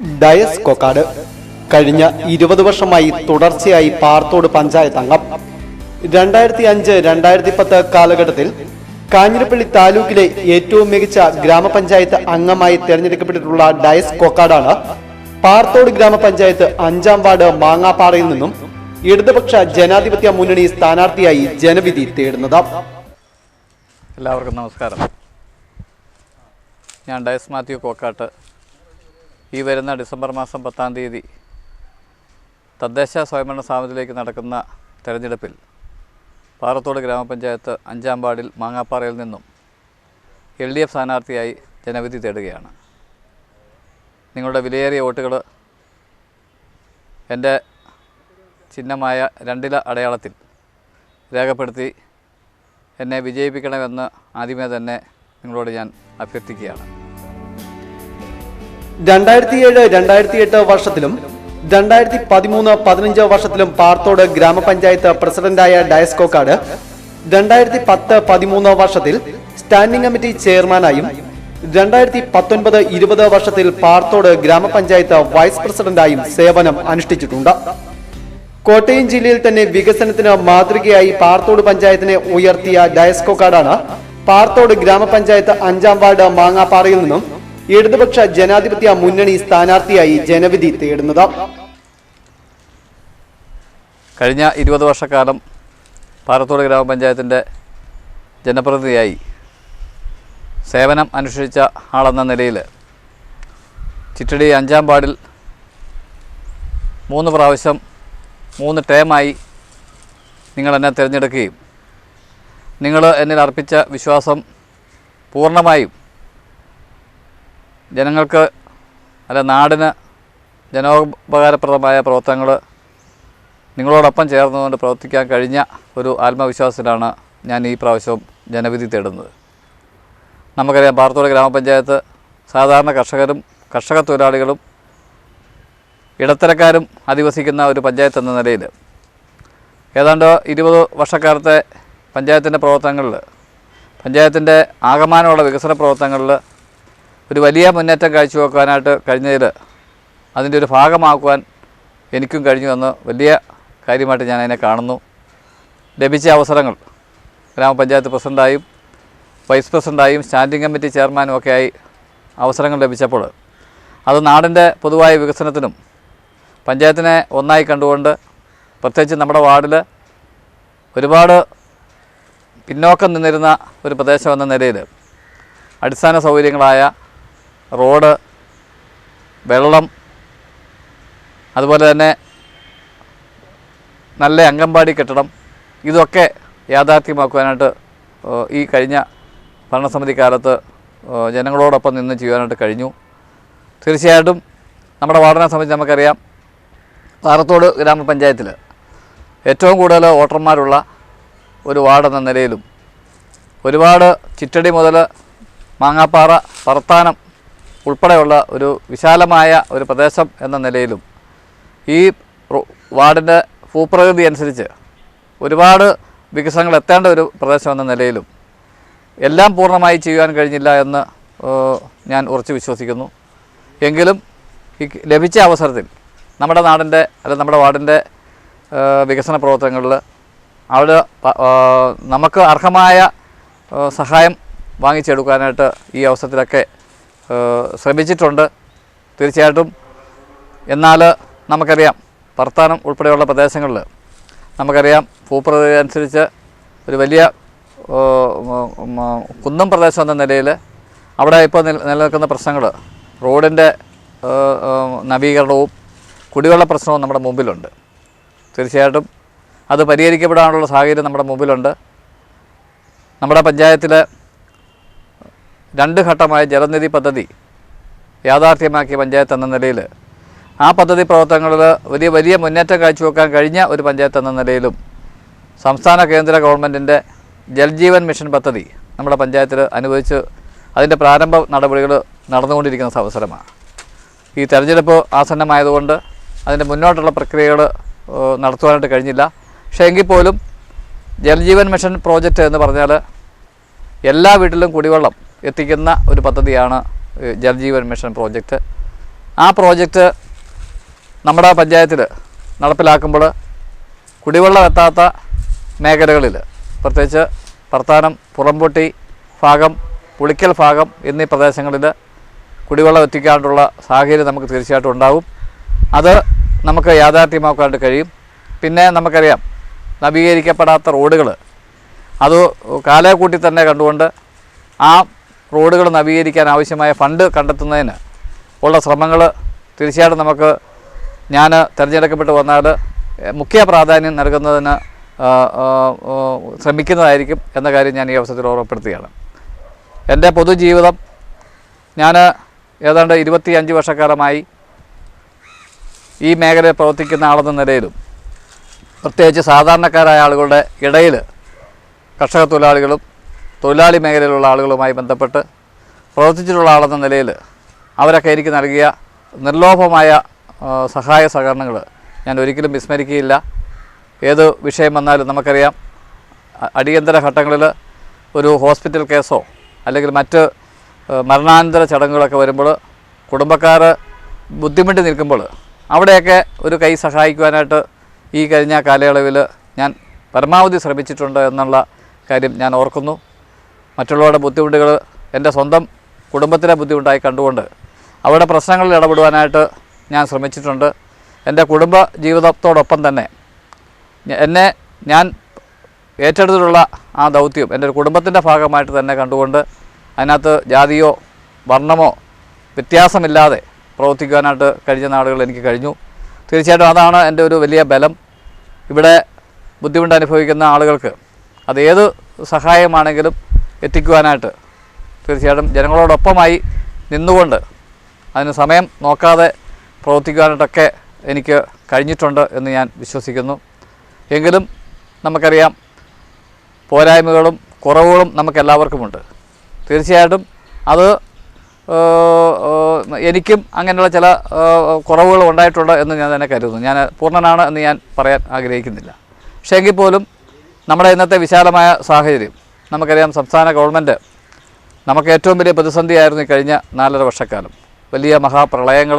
Diaz Kokkad. കഴിഞ്ഞ ഇരുപത് വർഷമായി തുടർച്ചയായി പാർത്തോട് പഞ്ചായത്ത് അംഗം. രണ്ടായിരത്തി അഞ്ച് രണ്ടായിരത്തി പത്ത് കാലഘട്ടത്തിൽ കാഞ്ഞിരപ്പള്ളി താലൂക്കിലെ ഏറ്റവും മികച്ച ഗ്രാമപഞ്ചായത്ത് അംഗമായി തെരഞ്ഞെടുക്കപ്പെട്ടിട്ടുള്ള ഡയസ് കൊക്കാടാണ് പാർത്തോട് ഗ്രാമപഞ്ചായത്ത് അഞ്ചാം വാർഡ് മാങ്ങാപ്പാറയിൽ നിന്നും ഇടതുപക്ഷ ജനാധിപത്യ മുന്നണി സ്ഥാനാർത്ഥിയായി ജനവിധി തേടുന്നത്. എല്ലാവർക്കും നമസ്കാരം. ഞാൻ ഡയസ് മാത്യു കോക്കാട്ട്. ഈ വരുന്ന ഡിസംബർ മാസം പത്താം തീയതി തദ്ദേശ സ്വയംഭരണ സ്ഥാപനത്തിലേക്ക് നടക്കുന്ന തെരഞ്ഞെടുപ്പിൽ പാറത്തോട് ഗ്രാമപഞ്ചായത്ത് അഞ്ചാം വാർഡിൽ മാങ്ങാപ്പാറയിൽ നിന്നും എൽ ഡി എഫ് സ്ഥാനാർത്ഥിയായി ജനവിധി തേടുകയാണ്. നിങ്ങളുടെ വിലയേറിയ വോട്ടുകൾ എന്റെ ചിഹ്നമായ രണ്ടില അടയാളത്തിൽ രേഖപ്പെടുത്തി എന്നെ വിജയിപ്പിക്കണമെന്ന് ആദ്യമേ തന്നെ നിങ്ങളോട് ഞാൻ അഭ്യർത്ഥിക്കുകയാണ്. രണ്ടായിരത്തി ഏഴ് രണ്ടായിരത്തി എട്ട് വർഷത്തിലും രണ്ടായിരത്തി പതിമൂന്ന് പതിനഞ്ച് വർഷത്തിലും പാർത്തോട് ഗ്രാമപഞ്ചായത്ത് പ്രസിഡന്റായ ഡയസ്കോക്കാട് രണ്ടായിരത്തി പത്ത് പതിമൂന്ന് വർഷത്തിൽ സ്റ്റാൻഡിംഗ് കമ്മിറ്റി ചെയർമാനായും രണ്ടായിരത്തി പത്തൊൻപത് ഇരുപത് വർഷത്തിൽ പാർത്തോട് ഗ്രാമപഞ്ചായത്ത് വൈസ് പ്രസിഡന്റായും സേവനം അനുഷ്ഠിച്ചിട്ടുണ്ട്. കോട്ടയം ജില്ലയിൽ തന്നെ വികസനത്തിന് മാതൃകയായി പാർത്തോട് പഞ്ചായത്തിനെ ഉയർത്തിയ ഡയസ്കോക്കാടാണ് പാർത്തോട് ഗ്രാമപഞ്ചായത്ത് അഞ്ചാം വാർഡ് മാങ്ങാപ്പാറയിൽ നിന്നും ഇടതുപക്ഷ ജനാധിപത്യ മുന്നണി സ്ഥാനാർത്ഥിയായി ജനവിധി തേടുന്നത്. കഴിഞ്ഞ ഇരുപത് വർഷക്കാലം പാറത്തോട് ഗ്രാമപഞ്ചായത്തിന്റെ ജനപ്രതിനിധിയായി സേവനം അനുഷ്ഠിച്ച ആളെന്ന നിലയിൽ ചിറ്റടി അഞ്ചാം പാടിൽ മൂന്ന് പ്രാവശ്യം മൂന്ന് ടേമായി നിങ്ങൾ എന്നെ തിരഞ്ഞെടുക്കുകയും നിങ്ങൾ എന്നിൽ അർപ്പിച്ച വിശ്വാസം പൂർണമായും ജനങ്ങൾക്ക് അല്ല നാടിന് ജനോപകാരപ്രദമായ പ്രവർത്തനങ്ങൾ നിങ്ങളോടൊപ്പം ചേർന്നുകൊണ്ട് പ്രവർത്തിക്കാൻ കഴിഞ്ഞ ഒരു ആത്മവിശ്വാസത്തിലാണ് ഞാൻ ഈ പ്രാവശ്യവും ജനവിധി തേടുന്നത്. നമുക്കറിയാം പാറത്തോട് ഗ്രാമപഞ്ചായത്ത് സാധാരണ കർഷകരും കർഷക തൊഴിലാളികളും ഇടത്തരക്കാരും അധിവസിക്കുന്ന ഒരു പഞ്ചായത്ത് എന്ന നിലയിൽ ഏതാണ്ട് ഇരുപത് വർഷക്കാലത്തെ പഞ്ചായത്തിന്റെ പ്രവർത്തനങ്ങളിൽ പഞ്ചായത്തിന്റെ ആകമാനമുള്ള വികസന പ്രവർത്തനങ്ങളിൽ ഒരു വലിയ മുന്നേറ്റം കാഴ്ചവെക്കാനായിട്ട് കഴിഞ്ഞതിൽ അതിന്റെ ഒരു ഭാഗമാക്കുവാൻ എനിക്കും കഴിഞ്ഞു എന്ന് വലിയ കാര്യമായിട്ട് ഞാൻ അതിനെ കാണുന്നു. ലഭിച്ച അവസരങ്ങൾ ഗ്രാമപഞ്ചായത്ത് പ്രസിഡന്റായും വൈസ് പ്രസിഡന്റായും സ്റ്റാൻഡിംഗ് കമ്മിറ്റി ചെയർമാനും ഒക്കെ ആയി അവസരങ്ങൾ ലഭിച്ചപ്പോൾ അത് നാടിന്റെ പൊതുവായ വികസനത്തിനും പഞ്ചായത്തിനെ ഒന്നായി കണ്ടുകൊണ്ട് പ്രത്യേകിച്ച് നമ്മുടെ വാർഡിൽ ഒരുപാട് പിന്നോക്കം നിന്നിരുന്ന ഒരു പ്രദേശം എന്ന നിലയിൽ അടിസ്ഥാന സൗകര്യങ്ങളായ റോഡ് വെള്ളം അതുപോലെ തന്നെ നല്ല അംഗൻവാടി കെട്ടിടം ഇതൊക്കെ യാഥാർത്ഥ്യമാക്കുവാനായിട്ട് ഈ കഴിഞ്ഞ ഭരണസമിതി കാലത്ത് ജനങ്ങളോടൊപ്പം നിന്ന് ചെയ്യുവാനായിട്ട് കഴിഞ്ഞു. തീർച്ചയായിട്ടും നമ്മുടെ വാർഡിനെ സംബന്ധിച്ച് നമുക്കറിയാം പാറത്തോട് ഗ്രാമപഞ്ചായത്തിൽ ഏറ്റവും കൂടുതൽ വോട്ടർമാരുള്ള ഒരു വാർഡ് എന്ന നിലയിലും ഒരുപാട് ചിറ്റടി മുതൽ മാങ്ങാപ്പാറ പറത്താനം ഉൾപ്പെടെയുള്ള ഒരു വിശാലമായ ഒരു പ്രദേശം എന്ന നിലയിലും ഈ വാർഡിന്റെ ഭൂപ്രകൃതി അനുസരിച്ച് ഒരുപാട് വികസനങ്ങൾ എത്തേണ്ട ഒരു പ്രദേശം എന്ന നിലയിലും എല്ലാം പൂർണമായി ചെയ്യുവാൻ കഴിഞ്ഞില്ല എന്ന് ഞാൻ ഉറച്ചു വിശ്വസിക്കുന്നു. എങ്കിലും ഈ ലഭിച്ച അവസരത്തിൽ നമ്മുടെ നാടിന്റെ അല്ലെങ്കിൽ നമ്മുടെ വാർഡിന്റെ വികസന പ്രവർത്തനങ്ങളിൽ അവിടെ നമുക്ക് അർഹമായ സഹായം വാങ്ങിച്ചെടുക്കാനായിട്ട് ഈ അവസരത്തിലൊക്കെ ശ്രമിച്ചിട്ടുണ്ട്. തീർച്ചയായിട്ടും. എന്നാൽ നമുക്കറിയാം പർത്താനം ഉൾപ്പെടെയുള്ള പ്രദേശങ്ങളിൽ നമുക്കറിയാം ഭൂപ്രകൃതി അനുസരിച്ച് ഒരു വലിയ കുന്നം പ്രദേശം എന്ന നിലയിൽ അവിടെ ഇപ്പോൾ നില നിലനിൽക്കുന്ന പ്രശ്നങ്ങൾ റോഡിന്റെ നവീകരണവും കുടിവെള്ള പ്രശ്നവും നമ്മുടെ മുമ്പിലുണ്ട്. തീർച്ചയായിട്ടും അത് പരിഹരിക്കപ്പെടാനുള്ള സാഹചര്യം നമ്മുടെ മുമ്പിലുണ്ട്. നമ്മുടെ പഞ്ചായത്തിൽ രണ്ട് ഘട്ടമായ ജലനിധി പദ്ധതി യാഥാർത്ഥ്യമാക്കിയ പഞ്ചായത്ത് എന്ന നിലയിൽ. ആ പദ്ധതി പ്രവർത്തനങ്ങളിൽ വലിയ വലിയ മുന്നേറ്റം കാഴ്ചവെക്കാൻ കഴിഞ്ഞ ഒരു പഞ്ചായത്ത് എന്ന നിലയിലും സംസ്ഥാന കേന്ദ്ര ഗവൺമെന്റിന്റെ ജൽജീവൻ മിഷൻ പദ്ധതി നമ്മുടെ പഞ്ചായത്തിൽ അനുവദിച്ച് അതിന്റെ പ്രാരംഭ നടപടികൾ നടന്നുകൊണ്ടിരിക്കുന്ന അവസരമാണ്. ഈ തെരഞ്ഞെടുപ്പ് ആസന്നമായതുകൊണ്ട് അതിന്റെ മുന്നോട്ടുള്ള പ്രക്രിയകൾ നടത്തുവാനായിട്ട് കഴിഞ്ഞില്ല. പക്ഷേ എങ്കിൽ പോലും ജൽജീവൻ മിഷൻ പ്രോജക്റ്റ് എന്ന് പറഞ്ഞാൽ എല്ലാ വീട്ടിലും കുടിവെള്ളം എത്തിക്കുന്ന ഒരു പദ്ധതിയാണ് ജൽജീവൻ മിഷൻ പ്രോജക്റ്റ് ആ പ്രോജക്റ്റ് നമ്മുടെ പഞ്ചായത്തിൽ നടപ്പിലാക്കുമ്പോൾ കുടിവെള്ളം എത്താത്ത മേഖലകളിൽ പ്രത്യേകിച്ച് പ്രത്താനം പുറംപൊട്ടി ഭാഗം പുളിക്കൽ ഭാഗം എന്നീ പ്രദേശങ്ങളിൽ കുടിവെള്ളം എത്തിക്കാനുള്ള സാഹചര്യം നമുക്ക് തീർച്ചയായിട്ടും ഉണ്ടാവും. അത് നമുക്ക് യാഥാർത്ഥ്യമാക്കാണ്ട് കഴിയും. പിന്നെ നമുക്കറിയാം നവീകരിക്കപ്പെടാത്ത റോഡുകൾ അത് കാലേ കൂട്ടി തന്നെ കണ്ടുകൊണ്ട് ആ റോഡുകൾ നവീകരിക്കാൻ ആവശ്യമായ ഫണ്ട് കണ്ടെത്തുന്നതിന് ഉള്ള ശ്രമങ്ങൾ തീർച്ചയായിട്ടും നമുക്ക് ഞാൻ തിരഞ്ഞെടുക്കപ്പെട്ട് വന്നാൽ മുഖ്യ പ്രാധാന്യം നൽകുന്നതിന് ശ്രമിക്കുന്നതായിരിക്കും എന്ന കാര്യം ഞാൻ ഈ അവസരത്തിൽ ഓർമ്മപ്പെടുത്തുകയാണ്. എന്റെ പൊതുജീവിതം ഞാൻ ഏതാണ്ട് ഇരുപത്തി അഞ്ച് വർഷക്കാലമായി ഈ മേഖലയിൽ പ്രവർത്തിക്കുന്ന ആളെന്ന നിലയിലും പ്രത്യേകിച്ച് സാധാരണക്കാരായ ആളുകളുടെ ഇടയിൽ കർഷക തൊഴിലാളികളും തൊഴിലാളി മേഖലയിലുള്ള ആളുകളുമായി ബന്ധപ്പെട്ട് പ്രവർത്തിച്ചിട്ടുള്ള ആളെന്ന നിലയിൽ അവരൊക്കെ എനിക്ക് നൽകിയ നിർലോഭമായ സഹായ സഹകരണങ്ങൾ ഞാൻ ഒരിക്കലും വിസ്മരിക്കുകയില്ല. ഏത് വിഷയം വന്നാലും നമുക്കറിയാം അടിയന്തര ഘട്ടങ്ങളിൽ ഒരു ഹോസ്പിറ്റൽ കേസോ അല്ലെങ്കിൽ മറ്റ് മരണാനന്തര ചടങ്ങുകളൊക്കെ വരുമ്പോൾ കുടുംബക്കാർ ബുദ്ധിമുട്ടി നിൽക്കുമ്പോൾ അവിടെയൊക്കെ ഒരു കൈ സഹായിക്കുവാനായിട്ട് ഈ കഴിഞ്ഞ കാലയളവിൽ ഞാൻ പരമാവധി ശ്രമിച്ചിട്ടുണ്ട് എന്നുള്ള കാര്യം ഞാൻ ഓർക്കുന്നു. മറ്റുള്ളവരുടെ ബുദ്ധിമുട്ടുകൾ എന്റെ സ്വന്തം കുടുംബത്തിലെ ബുദ്ധിമുട്ടായി കണ്ടുകൊണ്ട് അവരുടെ പ്രശ്നങ്ങളിൽ ഇടപെടുവാനായിട്ട് ഞാൻ ശ്രമിച്ചിട്ടുണ്ട്. എന്റെ കുടുംബ ജീവിതത്തോടൊപ്പം തന്നെ എന്നെ ഞാൻ ഏറ്റെടുത്തിട്ടുള്ള ആ ദൗത്യം എന്റെ കുടുംബത്തിന്റെ ഭാഗമായിട്ട് തന്നെ കണ്ടുകൊണ്ട് അതിനകത്ത് ജാതിയോ വർണമോ വ്യത്യാസമില്ലാതെ പ്രവർത്തിക്കുവാനായിട്ട് കഴിഞ്ഞ നാളുകൾ എനിക്ക് കഴിഞ്ഞു. തീർച്ചയായിട്ടും അതാണ് എന്റെ ഒരു വലിയ ബലം. ഇവിടെ ബുദ്ധിമുട്ട് അനുഭവിക്കുന്ന ആളുകൾക്ക് അത് ഏത് സഹായമാണെങ്കിലും എത്തിക്കുവാനായിട്ട് തീർച്ചയായിട്ടും ജനങ്ങളോടൊപ്പമായി നിന്നുകൊണ്ട് അതിന് സമയം നോക്കാതെ പ്രവർത്തിക്കുവാനായിട്ടൊക്കെ എനിക്ക് കഴിഞ്ഞിട്ടുണ്ട് എന്ന് ഞാൻ വിശ്വസിക്കുന്നു. എങ്കിലും നമുക്കറിയാം പോരായ്മകളും കുറവുകളും നമുക്കെല്ലാവർക്കുമുണ്ട്. തീർച്ചയായിട്ടും അത് എനിക്കും അങ്ങനെയുള്ള ചില കുറവുകൾ ഉണ്ടായിട്ടുണ്ട് എന്ന് ഞാൻ തന്നെ കരുതുന്നു. ഞാൻ പൂർണനാണ് എന്ന് ഞാൻ പറയാൻ ആഗ്രഹിക്കുന്നില്ല. പക്ഷേ എങ്കിൽ പോലും നമ്മുടെ ഇന്നത്തെ വിശാലമായ സാഹചര്യം നമുക്കറിയാം സംസ്ഥാന ഗവൺമെന്റ് നമുക്ക് ഏറ്റവും വലിയ പ്രതിസന്ധിയായിരുന്നു ഈ കഴിഞ്ഞ നാലര വർഷക്കാലം. വലിയ മഹാപ്രളയങ്ങൾ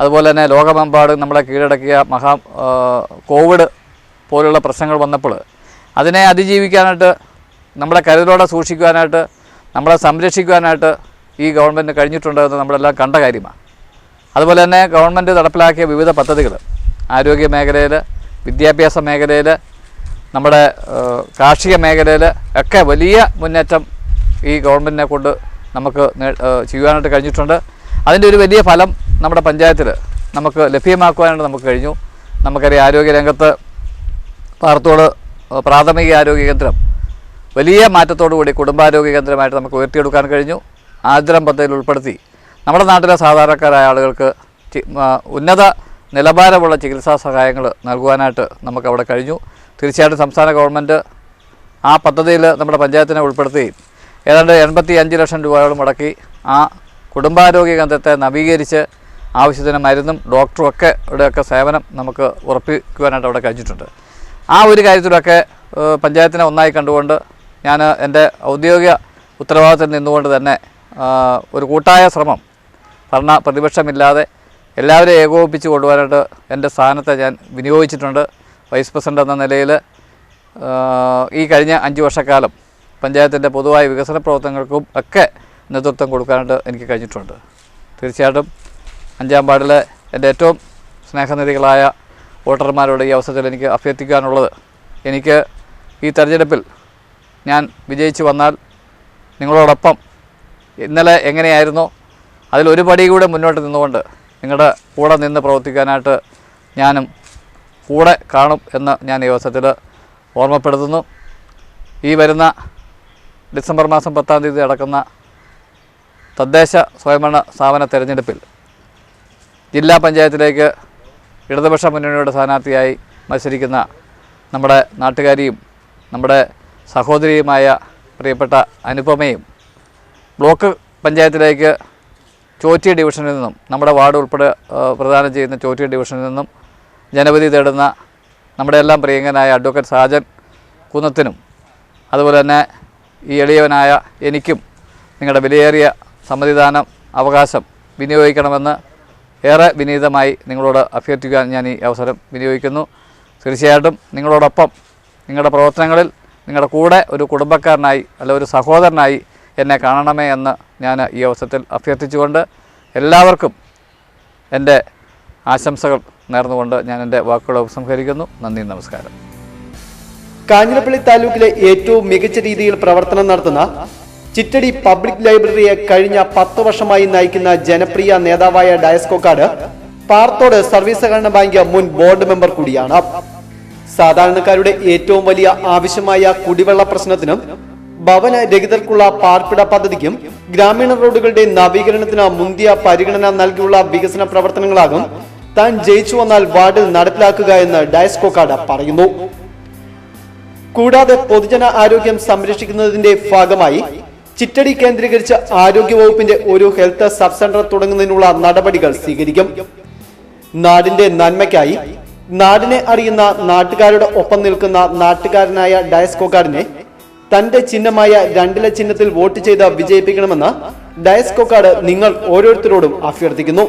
അതുപോലെ തന്നെ ലോകമെമ്പാടും നമ്മളെ കീഴടക്കിയ മഹാ കോവിഡ് പോലുള്ള പ്രശ്നങ്ങൾ വന്നപ്പോൾ അതിനെ അതിജീവിക്കാനായിട്ട് നമ്മളെ കരുതലോടെ സൂക്ഷിക്കുവാനായിട്ട് നമ്മളെ സംരക്ഷിക്കുവാനായിട്ട് ഈ ഗവൺമെന്റ് കഴിഞ്ഞിട്ടുണ്ട് എന്ന് നമ്മളെല്ലാം കണ്ട കാര്യമാണ്. അതുപോലെ തന്നെ ഗവൺമെന്റ് നടപ്പിലാക്കിയ വിവിധ പദ്ധതികൾ ആരോഗ്യ മേഖലയിൽ വിദ്യാഭ്യാസ മേഖലയിൽ നമ്മുടെ കാർഷിക മേഖലയിൽ ഒക്കെ വലിയ മുന്നേറ്റം ഈ ഗവൺമെന്റിനെ കൊണ്ട് നമുക്ക് ചെയ്യുവാനായിട്ട് കഴിഞ്ഞിട്ടുണ്ട്. അതിന്റെ ഒരു വലിയ ഫലം നമ്മുടെ പഞ്ചായത്തിൽ നമുക്ക് ലഭ്യമാക്കുവാനായിട്ട് നമുക്ക് കഴിഞ്ഞു. നമുക്കറിയാം ആരോഗ്യരംഗത്ത് പാർത്തോട് പ്രാഥമിക ആരോഗ്യ കേന്ദ്രം വലിയ മാറ്റത്തോടു കൂടി കുടുംബാരോഗ്യ കേന്ദ്രമായിട്ട് നമുക്ക് ഉയർത്തിയെടുക്കാൻ കഴിഞ്ഞു. ആർദ്രം പദ്ധതിയിൽ ഉൾപ്പെടുത്തി നമ്മുടെ നാട്ടിലെ സാധാരണക്കാരായ ആളുകൾക്ക് ഉന്നത നിലവാരമുള്ള ചികിത്സാ സഹായങ്ങൾ നൽകുവാനായിട്ട് നമുക്കവിടെ കഴിഞ്ഞു. തീർച്ചയായിട്ടും സംസ്ഥാന ഗവൺമെന്റ് ആ പദ്ധതിയിൽ നമ്മുടെ പഞ്ചായത്തിനെ ഉൾപ്പെടുത്തി ഏതാണ്ട് എൺപത്തി അഞ്ച് ലക്ഷം രൂപയോളം മുടക്കി ആ കുടുംബാരോഗ്യ കേന്ദ്രത്തെ നവീകരിച്ച് ആവശ്യത്തിന് മരുന്നും ഡോക്ടറും ഒക്കെ ഇവിടെയൊക്കെ സേവനം നമുക്ക് ഉറപ്പിക്കുവാനായിട്ട് അവിടെ കഴിഞ്ഞിട്ടുണ്ട്. ആ ഒരു കാര്യത്തിലൊക്കെ പഞ്ചായത്തിനെ ഒന്നായി കണ്ടുകൊണ്ട് ഞാൻ എന്റെ ഔദ്യോഗിക ഉത്തരവാദിത്തത്തിൽ നിന്നുകൊണ്ട് തന്നെ ഒരു കൂട്ടായ ശ്രമം ഭരണ പ്രതിപക്ഷമില്ലാതെ എല്ലാവരെയും ഏകോപിപ്പിച്ച് കൊണ്ടുപോകാനായിട്ട് എന്റെ സ്ഥാനത്തെ ഞാൻ വിനിയോഗിച്ചിട്ടുണ്ട്. വൈസ് പ്രസിഡന്റ് എന്ന നിലയിൽ ഈ കഴിഞ്ഞ അഞ്ച് വർഷക്കാലം പഞ്ചായത്തിന്റെ പൊതുവായ വികസന പ്രവർത്തനങ്ങൾക്കും ഒക്കെ നേതൃത്വം കൊടുക്കാനായിട്ട് എനിക്ക് കഴിഞ്ഞിട്ടുണ്ട്. തീർച്ചയായിട്ടും അഞ്ചാം വാർഡിലെ എന്റെ ഏറ്റവും സ്നേഹനിധികളായ വോട്ടർമാരോട് ഈ അവസരത്തിൽ എനിക്ക് അഭ്യർത്ഥിക്കാനുള്ളത് എനിക്ക് ഈ തെരഞ്ഞെടുപ്പിൽ ഞാൻ വിജയിച്ചു വന്നാൽ നിങ്ങളോടൊപ്പം ഇന്നലെ എങ്ങനെയായിരുന്നോ അതിലൊരു പടി കൂടെ മുന്നോട്ട് നിന്നുകൊണ്ട് നിങ്ങളുടെ കൂടെ നിന്ന് പ്രവർത്തിക്കാനായിട്ട് ഞാനും കൂടെ കാണും എന്ന് ഞാൻ ഈ അവസരത്തിൽ ഓർമ്മപ്പെടുത്തുന്നു. ഈ വരുന്ന ഡിസംബർ മാസം പത്താം തീയതി നടക്കുന്ന തദ്ദേശ സ്വയംഭരണ സ്ഥാപന തെരഞ്ഞെടുപ്പിൽ ജില്ലാ പഞ്ചായത്തിലേക്ക് ഇടതുപക്ഷ മുന്നണിയുടെ സ്ഥാനാർത്ഥിയായി മത്സരിക്കുന്ന നമ്മുടെ നാട്ടുകാരിയും നമ്മുടെ സഹോദരിയുമായ പ്രിയപ്പെട്ട അനുപമയും ബ്ലോക്ക് പഞ്ചായത്തിലേക്ക് ചോറ്റി ഡിവിഷനിൽ നിന്നും നമ്മുടെ വാർഡ് ഉൾപ്പെടെ പ്രദാനം ചെയ്യുന്ന ചോറ്റി ഡിവിഷനിൽ നിന്നും ജനവിധി തേടുന്ന നമ്മുടെ എല്ലാം പ്രിയങ്കനായ അഡ്വക്കേറ്റ് സാജൻ കുന്നത്തിനും അതുപോലെ തന്നെ ഈ എളിയവനായ എനിക്കും നിങ്ങളുടെ വിലയേറിയ സമ്മതിദാനം അവകാശം വിനിയോഗിക്കണമെന്ന് ഏറെ വിനീതമായി നിങ്ങളോട് അഭ്യർത്ഥിക്കാൻ ഞാൻ ഈ അവസരം വിനിയോഗിക്കുന്നു. തീർച്ചയായിട്ടും നിങ്ങളോടൊപ്പം നിങ്ങളുടെ പ്രവർത്തനങ്ങളിൽ നിങ്ങളുടെ കൂടെ ഒരു കുടുംബക്കാരനായി അല്ല ഒരു സഹോദരനായി എന്നെ കാണണമേ എന്ന് ഞാൻ ഈ അവസരത്തിൽ അഭ്യർത്ഥിച്ചുകൊണ്ട് എല്ലാവർക്കും എന്റെ ആശംസകൾ നേർന്നുകൊണ്ട് ഞാൻ എന്റെ വാക്കുകൾ ഉപസംഹരിക്കുന്നു നന്ദി നമസ്കാരം. കാഞ്ഞിരപ്പള്ളി താലൂക്കിലെ ഏറ്റവും മികച്ച രീതിയിൽ പ്രവർത്തനം നടത്തുന്ന ചിറ്റടി പബ്ലിക് ലൈബ്രറിയെ കഴിഞ്ഞ പത്ത് വർഷമായി നയിക്കുന്ന ജനപ്രിയ നേതാവായ ഡയസ്കോക്കാട് പാർത്തോട് സർവീസ് സഹകരണ ബാങ്ക് മുൻ ബോർഡ് മെമ്പർ കൂടിയാണ്. സാധാരണക്കാരുടെ ഏറ്റവും വലിയ ആവശ്യമായ കുടിവെള്ള പ്രശ്നത്തിനും ഭവന രഹിതർക്കുള്ള പാർപ്പിട പദ്ധതിക്കും ഗ്രാമീണ റോഡുകളുടെ നവീകരണത്തിന് മുന്തിയ പരിഗണന നൽകിയുള്ള വികസന പ്രവർത്തനങ്ങളാകും താൻ ജയിച്ചു വന്നാൽ വാർഡിൽ നടപ്പിലാക്കുക എന്ന് ഡയസ്കോക്കാട് പറയുന്നു. കൂടാതെ പൊതുജന ആരോഗ്യം സംരക്ഷിക്കുന്നതിന്റെ ഭാഗമായി ചിറ്റടി കേന്ദ്രീകരിച്ച് ആരോഗ്യവകുപ്പിന്റെ ഒരു ഹെൽത്ത് സബ് സെന്റർ തുടങ്ങുന്നതിനുള്ള നടപടികൾ സ്വീകരിക്കും. നാടിന്റെ നന്മയ്ക്കായി നാടിനെ അറിയുന്ന നാട്ടുകാരുടെ ഒപ്പം നിൽക്കുന്ന നാട്ടുകാരനായ ഡയസ്കോക്കാടിനെ തന്റെ ചിഹ്നമായ രണ്ടില ചിഹ്നത്തിൽ വോട്ട് ചെയ്ത് വിജയിപ്പിക്കണമെന്ന് ഡയസ്കോക്കാട് നിങ്ങൾ ഓരോരുത്തരോടും അഭ്യർത്ഥിക്കുന്നു.